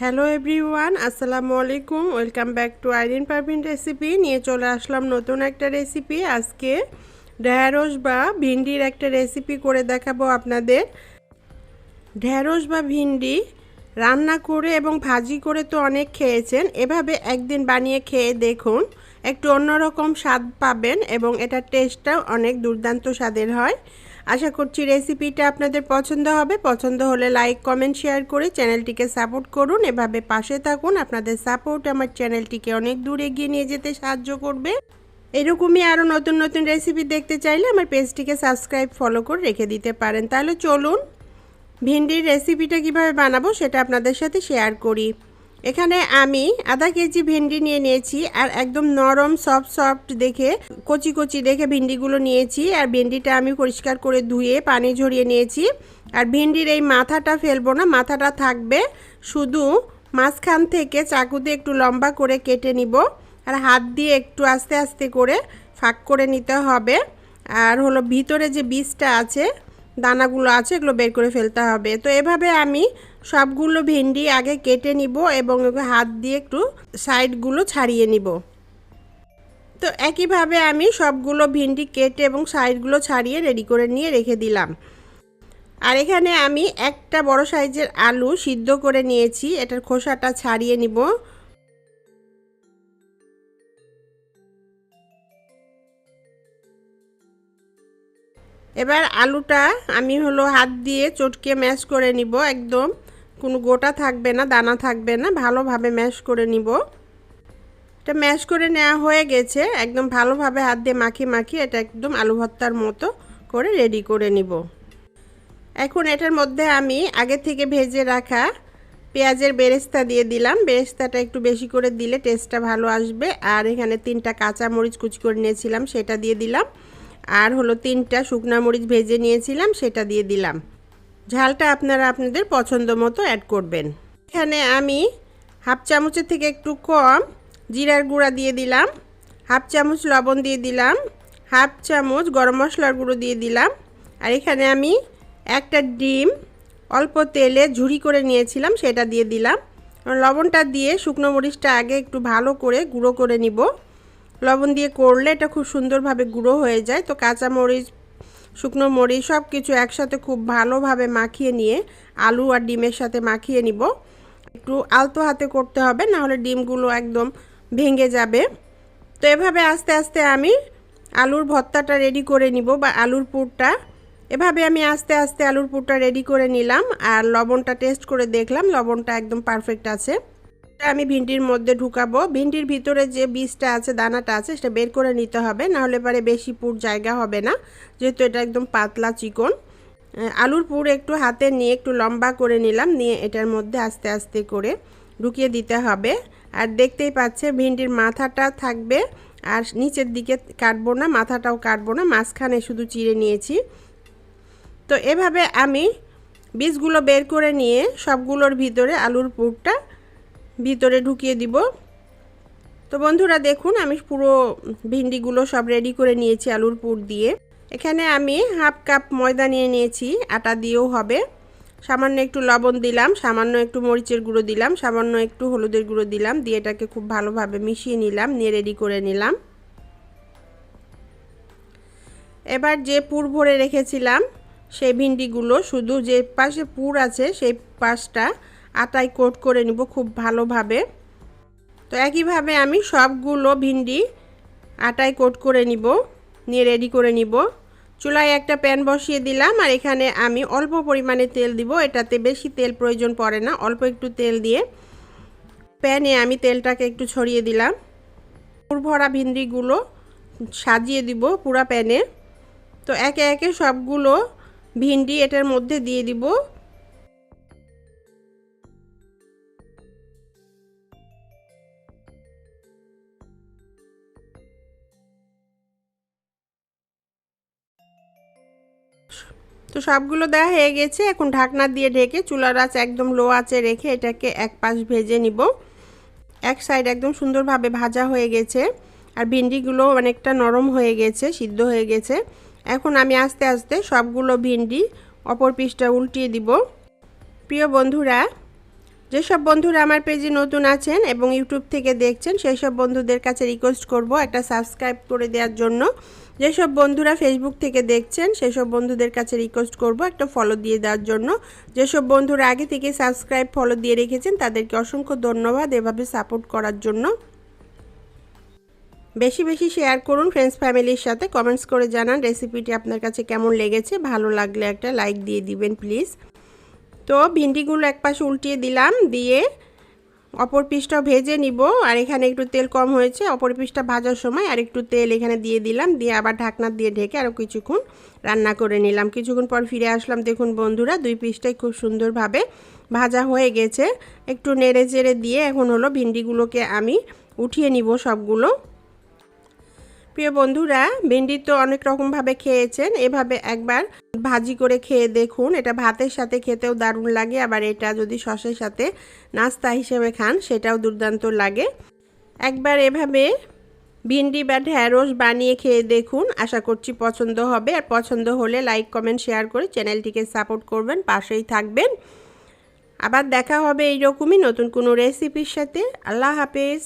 Hello everyone আসসালামু আলাইকুম welcome back to Irin Parvin recipe নিয়ে চলে আসলাম নতুন একটা রেসিপি আজকে ঢ্যাঁড়স বা ভিন্ডির একটা রেসিপি করে দেখাবো আপনাদের। ঢ্যাঁড়স বা ভিন্ডি রান্না করে এবং ভাজি করে তো অনেক খেয়েছেন। এভাবে একদিন বানিয়ে খেয়ে দেখুন, একটু অন্যরকম স্বাদ পাবেন এবং এটার টেস্টটাও অনেক দুর্দান্ত স্বাদের হয়। আশা করছি রেসিপিটা আপনাদের পছন্দ হবে। পছন্দ হলে লাইক কমেন্ট শেয়ার করে চ্যানেলটিকে সাপোর্ট করুন। এভাবে পাশে থাকুন। আপনাদের সাপোর্ট আমার চ্যানেলটিকে অনেক দূর এগিয়ে নিয়ে যেতে সাহায্য করবে। এরকমই আরও নতুন নতুন রেসিপি দেখতে চাইলে আমার পেজটিকে সাবস্ক্রাইব ফলো করে রেখে দিতে পারেন। তাহলে চলুন, ভিন্ডির রেসিপিটা কীভাবে বানাবো সেটা আপনাদের সাথে শেয়ার করি। এখানে আমি আধা কেজি ভেন্ডি নিয়ে নিয়েছি আর একদম নরম সফট সফট দেখে, কচি কচি দেখে ভেন্ডিগুলো নিয়েছি। আর ভেন্ডিটা আমি পরিষ্কার করে ধুয়ে পানি ঝরিয়ে নিয়েছি। আর ভেন্ডির এই মাথাটা ফেলব না, মাথাটা থাকবে শুধু মাঝখান থেকে চাকুতে একটু লম্বা করে কেটে নিব। আর হাত দিয়ে একটু আস্তে আস্তে করে ফাঁক করে নিতে হবে। আর হলো ভিতরে যে বীজটা আছে দানাগুলো আছে, এগুলো বের করে ফেলতে হবে। তো এভাবে আমি সবগুলো ভেন্ডি আগে কেটে নিব এবং হাত দিয়ে একটু সাইডগুলো ছাড়িয়ে নিব। তো একইভাবে আমি সবগুলো ভিন্ডি কেটে এবং সাইডগুলো ছাড়িয়ে রেডি করে নিয়ে রেখে দিলাম। আর এখানে আমি একটা বড় সাইজের আলু সিদ্ধ করে নিয়েছি, এটার খোসাটা ছাড়িয়ে নিব। এবার আলুটা আমি হলো হাত দিয়ে চটকে ম্যাশ করে নিব একদম। কোনো গোটা থাকবে না, দানা থাকবে না, ভালোভাবে ম্যাশ করে নিব। এটা ম্যাশ করে নেওয়া হয়ে গেছে, একদম ভালোভাবে হাত দিয়ে মাখিয়ে মাখিয়ে এটা একদম আলু ভর্তার মতো করে রেডি করে নিব। এখন এটার মধ্যে আমি আগে থেকে ভেজে রাখা পেঁয়াজের বেরেস্তা দিয়ে দিলাম। বেরেস্তাটা একটু বেশি করে দিলে টেস্টটা ভালো আসবে। আর এখানে তিনটা কাঁচা মরিচ কুচি করে নিয়েছিলাম, সেটা দিয়ে দিলাম। আর হলো তিনটা শুকনা মরিচ ভেজে নিয়েছিলাম, সেটা দিয়ে দিলাম। ঝালটা আপনারা আপনাদের পছন্দ মতো অ্যাড করবেন। এখানে আমি হাফ চামচের থেকে একটু কম জিরার গুঁড়া দিয়ে দিলাম, হাফ চামচ লবণ দিয়ে দিলাম, হাফ চামচ গরম মশলার গুঁড়ো দিয়ে দিলাম। আর এখানে আমি একটা ডিম অল্প তেলে ঝুরি করে নিয়েছিলাম, সেটা দিয়ে দিলাম। লবণটা দিয়ে শুকনো মরিচটা আগে একটু ভালো করে গুঁড়ো করে নিব। লবণ দিয়ে করলে এটা খুব সুন্দরভাবে গুঁড়ো হয়ে যায়। তো কাঁচা মরিচ শুকনো মরিচ সব কিছু একসাথে খুব ভালোভাবে মাখিয়ে নিয়ে আলু আর ডিমের সাথে মাখিয়ে নিব। একটু আলতো হাতে করতে হবে, নাহলে ডিমগুলো একদম ভেঙে যাবে। তো এভাবে আস্তে আস্তে আমি আলুর ভর্তাটা রেডি করে নিব বা আলুর পুরটা। এভাবে আমি আস্তে আস্তে আলুর পুরটা রেডি করে নিলাম আর লবণটা টেস্ট করে দেখলাম, লবণটা একদম পারফেক্ট আছে। আমি ভিন্ডির মধ্যে ঢুকাবো। ভিন্ডির ভিতরে যে বীজটা আছে, দানাটা আছে, সেটা বের করে নিতে হবে। নাহলে পরে বেশি পুর জায়গা হবে না, যেহেতু এটা একদম পাতলা চিকন। আলুর পুর একটু হাতে নিয়ে একটু লম্বা করে নিলাম, নিয়ে এটার মধ্যে আস্তে আস্তে করে ঢুকিয়ে দিতে হবে। আর দেখতেই পাচ্ছে ভিন্ডির মাথাটা থাকবে, আর নিচের দিকে কাটবো না, মাথাটাও কাটবো না, মাঝখানে শুধু চিড়ে নিয়েছি। তো এভাবে আমি বীজগুলো বের করে নিয়ে সবগুলোর ভিতরে আলুর পুরটা ভিতরে ঢুকিয়ে দিব। তো বন্ধুরা দেখুন, আমি পুরো ভিন্ডিগুলো সব রেডি করে নিয়েছি আলুর পুর দিয়ে। এখানে আমি হাফ কাপ ময়দা নিয়ে নিয়েছি, আটা দিয়েও হবে। সামান্য একটু লবণ দিলাম, সামান্য একটু মরিচের গুঁড়ো দিলাম, সামান্য একটু হলুদের গুঁড়ো দিলাম, দিয়ে এটাকে খুব ভালোভাবে মিশিয়ে নিলাম, নিয়ে রেডি করে নিলাম। এবার যে পুর ভরে রেখেছিলাম, সেই ভিন্ডিগুলো, শুধু যে পাশে পুর আছে, সেই পাশটা আটায় কোট করে নিব খুব ভালোভাবে। তো একইভাবে আমি সবগুলো ভিন্ডি আটায় কোট করে নিব, নিয়ে রেডি করে নিব। চুলায় একটা প্যান বসিয়ে দিলাম আর এখানে আমি অল্প পরিমাণে তেল দিব। এটাতে বেশি তেল প্রয়োজন পড়ে না, অল্প একটু তেল দিয়ে প্যানে আমি তেলটাকে একটু ছড়িয়ে দিলাম। ভরা ভিন্ডিগুলো সাজিয়ে দিব পুরা প্যানে। তো একে একে সবগুলো ভিন্ডি এটার মধ্যে দিয়ে দিব। তো সবগুলো দেওয়া হয়ে গেছে। এখন ঢাকনা দিয়ে ঢেকে চুলার আঁচ একদম লো আঁচে রেখে এটাকে এক পাশ ভেজে নিব। এক সাইড একদম সুন্দরভাবে ভাজা হয়ে গেছে আর ভিন্ডিগুলো অনেকটা নরম হয়ে গেছে, সিদ্ধ হয়ে গেছে। এখন আমি আস্তে আস্তে সবগুলো ভিন্ডি অপর পিসটা উল্টিয়ে দিব। প্রিয় বন্ধুরা, যেসব বন্ধুরা আমার পেজে নতুন আছেন এবং ইউটিউব থেকে দেখছেন সেই সব বন্ধুদের কাছে রিকোয়েস্ট করব একটা সাবস্ক্রাইব করে দেওয়ার জন্য। যেসব বন্ধুরা ফেসবুক থেকে দেখছেন, সেসব বন্ধুদের কাছে রিকোয়েস্ট করব একটা ফলো দিয়ে দেওয়ার জন্য। যেসব বন্ধুরা আগে থেকে সাবস্ক্রাইব ফলো দিয়ে রেখেছেন, তাদেরকে অসংখ্য ধন্যবাদ এভাবে সাপোর্ট করার জন্য। বেশি বেশি শেয়ার করুন ফ্রেন্ডস ফ্যামিলির সাথে। কমেন্টস করে জানান রেসিপিটি আপনার কাছে কেমন লেগেছে। ভালো লাগলে একটা লাইক দিয়ে দিবেন প্লিজ তো, ভিন্ডিগুলো এক পাশে উল্টিয়ে দিলাম, দিয়ে অপর পিসটাও ভেজে নিব, আর এখানে একটু তেল কম হয়েছে। অপর পিসটা ভাজার সময় আর একটু তেল এখানে দিয়ে দিলাম, দিয়ে আবার ঢাকনা দিয়ে ঢেকে আরও কিছুক্ষণ রান্না করে নিলাম। কিছুক্ষণ পর ফিরে আসলাম, দেখুন বন্ধুরা, দুই পিসটাই খুব সুন্দরভাবে ভাজা হয়ে গেছে। একটু নেড়ে চেড়ে দিয়ে এখন হলো ভিন্ডিগুলোকে আমি উঠিয়ে নিব সবগুলো। প্রিয় বন্ধুরা, ভেন্ডি তো অনেক রকমভাবে খেয়েছেন। এভাবে একবার ভাজি করে খেয়ে দেখুন। এটা ভাতের সাথে খেতেও দারুণ লাগে। আবার এটা যদি সসের সাথে নাস্তা হিসেবে খান, সেটাও দুর্দান্ত লাগে। একবার এভাবে ভিন্ডি বা ঢ্যাঁড়স বানিয়ে খেয়ে দেখুন। আশা করছি পছন্দ হবে। আর পছন্দ হলে লাইক, কমেন্ট, শেয়ার করে চ্যানেলটিকে সাপোর্ট করবেন। পাশেই থাকবেন। আবার দেখা হবে এইরকমই নতুন কোনো রেসিপির সাথে। আল্লাহ হাফেজ।